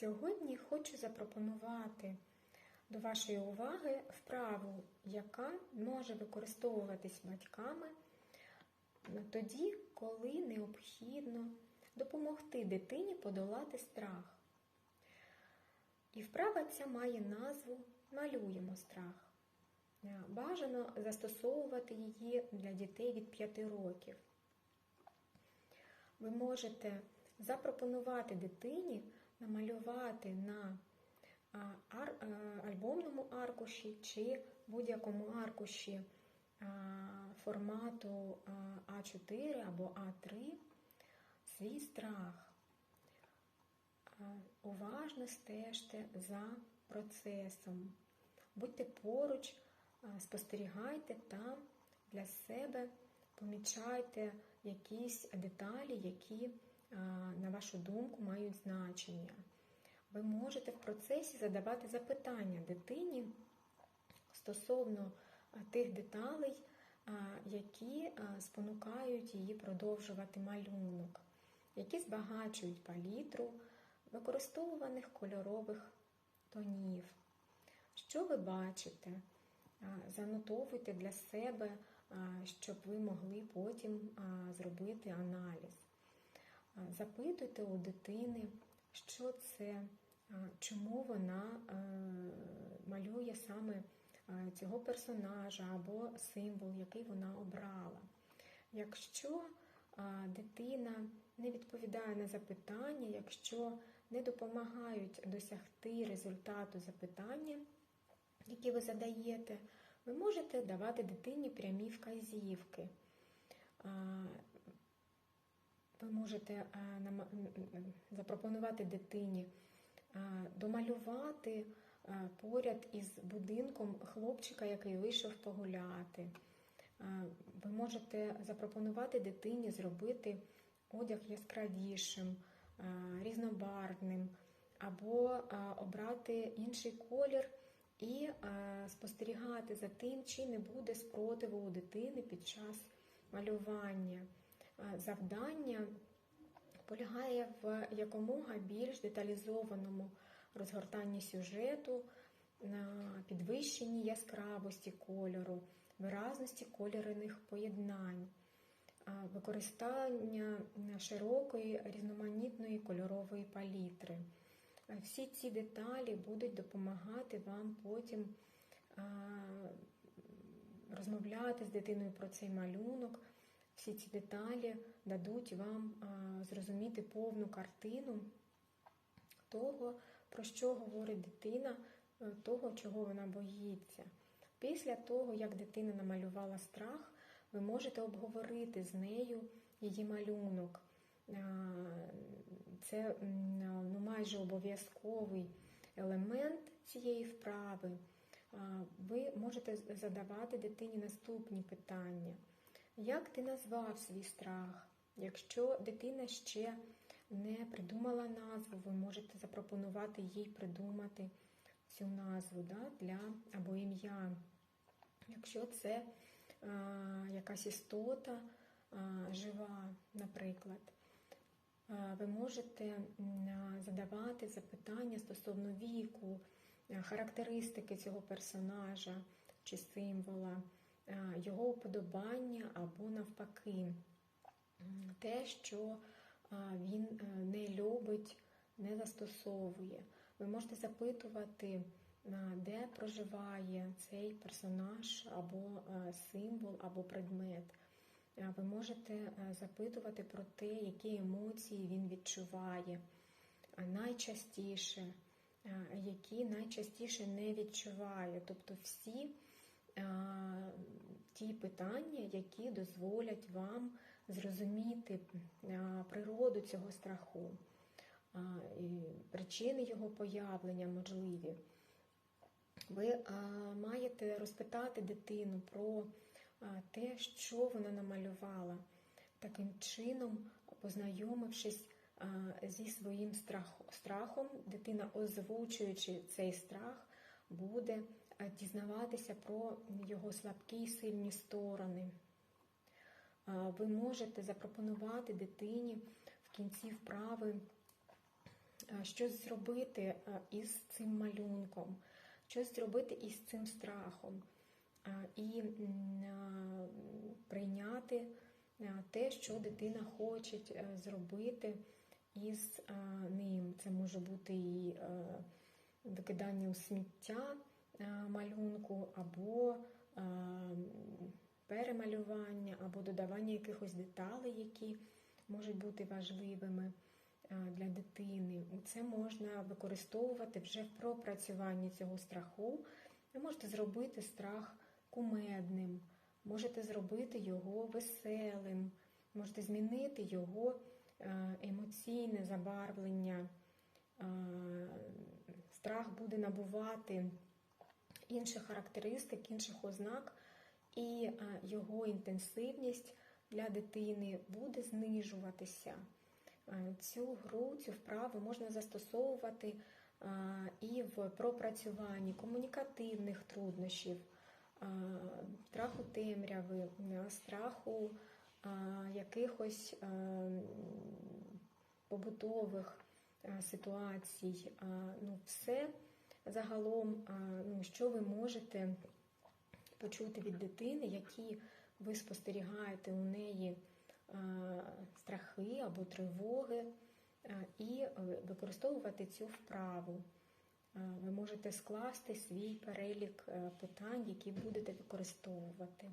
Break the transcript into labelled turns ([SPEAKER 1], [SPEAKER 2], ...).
[SPEAKER 1] Сьогодні хочу запропонувати до вашої уваги вправу, яка може використовуватись батьками тоді, коли необхідно допомогти дитині подолати страх. І вправа ця має назву Малюємо страх. Е, Бажано застосовувати її для дітей від 5 років. Ви можете запропонувати дитині намалювати на е, альбомному аркуші чи будь-якому аркуші формату а, А4 або А3 свій страх. Уважно стежте за процесом. Будьте поруч, спостерігайте там для себе, помічайте якісь деталі, які, на вашу думку, мають значення. Ви можете в процесі задавати запитання дитині стосовно тих деталей, які спонукають її продовжувати малюнок, які збагачують палітру використовуваних кольорових тонів. Що ви бачите? Занотовуйте для себе, щоб ви могли потім зробити аналіз. Запитуйте у дитини, що це, чому вона е, малює саме е, цього персонажа або символ, який вона обрала. Якщо дитина не відповідає на запитання, якщо не допомагають досягти результату запитання, які ви задаєте, ви можете давати дитині прямі вказівки. Ви можете м, запропонувати дитині домалювати поряд із будинком хлопчика, який вийшов погуляти. Ви можете запропонувати дитині зробити одяг яскравішим, різнобарвним, або обрати інший колір і спостерігати за тим, чи не буде спротиву у дитини під час малювання. А, Завдання полягає в якомога більш деталізованому розгортанні сюжету, підвищенні яскравості кольору, виразності кольорних поєднань, використання широкої різноманітної кольорової палітри. Всі ці деталі будуть допомагати вам потім розмовляти з дитиною про цей малюнок. Всі ці деталі дадуть вам зрозуміти повну картину того, про що говорить дитина, е, того, чого вона боїться. Після того, як дитина намалювала страх, ви можете обговорити з нею її малюнок. Це ну, майже обов'язковий елемент цієї вправи. Ви можете задавати дитині наступні питання. Як ти назвав свій страх? Якщо дитина ще не придумала назву, ви можете запропонувати їй придумати цю назву да, для або ім'я. Якщо це а, якась істота а, жива, наприклад, а, ви можете задавати запитання стосовно віку, характеристики цього персонажа чи символа, його уподобання або навпаки, те, що він е, не любить, не застосовує. Ви можете запитувати, де проживає цей персонаж або е, символ, або предмет. Ви можете е, запитувати про те, які емоції він відчуває найчастіше, е, які найчастіше не відчуває. Тобто всі е, ті питання, які дозволять вам зрозуміти природу цього страху, причини його появлення можливі. Ви маєте розпитати дитину про те, що вона намалювала, таким чином, познайомившись зі своїм страхом, дитина, озвучуючи цей страх, буде дізнаватися про його слабкі і сильні сторони. Ви можете запропонувати дитині в кінці вправи е, щось зробити е, із цим малюнком, щось зробити із цим страхом е, і е, прийняти е, те, що дитина хоче е, зробити із е, ним. Це може бути і викидання у сміття е, малюнку, або е, перемалювання, або додавання якихось деталей, які можуть бути важливими е, для дитини. Це можна використовувати вже в пропрацюванні цього страху. Ви можете зробити страх кумедним, можете зробити його веселим, можете змінити його емоційне забарвлення. Страх буде набувати інших характеристик, інших ознак, і е, його інтенсивність для дитини буде знижуватися. Е, Цю гру, цю вправу можна застосовувати е, і в пропрацюванні комунікативних труднощів, страху темряви, страху якихось побутових ситуацій. Е, Ну, все загалом, ну, що ви можете почути від дитини, які ви спостерігаєте у неї страхи або тривоги, і використовувати цю вправу. Ви можете скласти свій перелік е, питань, які будете використовувати.